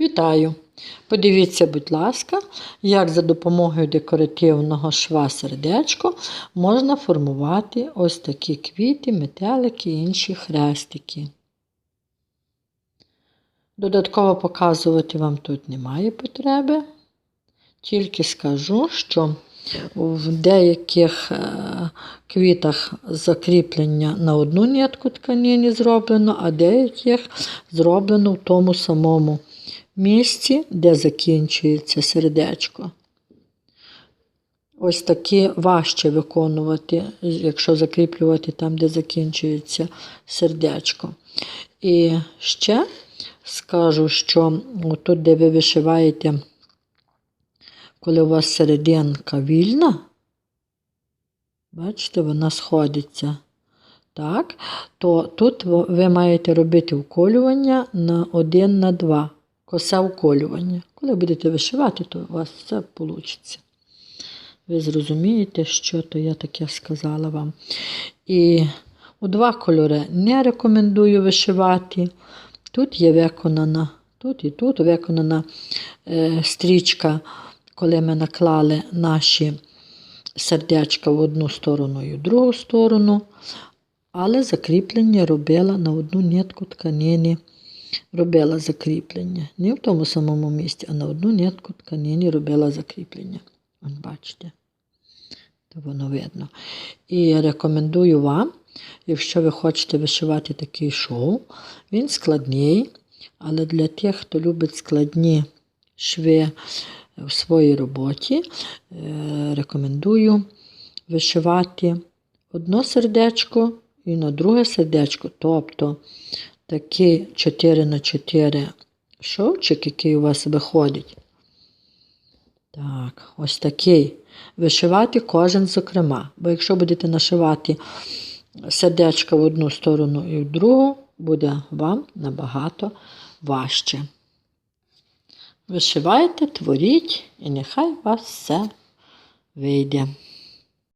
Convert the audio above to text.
Вітаю! Подивіться, будь ласка, як за допомогою декоративного шва сердечко можна формувати ось такі квіти, метелики і інші хрестики. Додатково показувати вам тут немає потреби. Тільки скажу, що в деяких е, квітах закріплення на одну нитку тканини зроблено, а деяких зроблено в тому самому місці, де закінчується сердечко. Ось такі важче виконувати, якщо закріплювати там, де закінчується сердечко. І ще скажу, що тут, де ви вишиваєте, коли у вас серединка вільна, бачите, вона сходиться. Так, то тут ви маєте робити вколювання на 1 на 2, косе вколювання. Коли будете вишивати, то у вас все вийде. Ви зрозумієте, що то я таке сказала вам. І у два кольори не рекомендую вишивати. Тут є виконана, тут і тут виконана е, стрічка, коли ми наклали наші сердечка в одну сторону і в другу сторону. Але закріплення робила на одну нитку тканини. Робила закріплення. Не в тому самому місці, а на одну нитку тканини робила закріплення. От бачите, то воно видно. І рекомендую вам, якщо ви хочете вишивати такий шов, він складний, але для тих, хто любить складні шви в своїй роботі, е, рекомендую вишивати одно сердечко і на друге сердечко, тобто такий 4 на 4 шовчик, який у вас виходить. Так, ось такий. Вишивати кожен зокрема. Бо якщо будете нашивати сердечко в одну сторону і в другу, буде вам набагато важче. Вишивайте, творіть, і нехай у вас все вийде.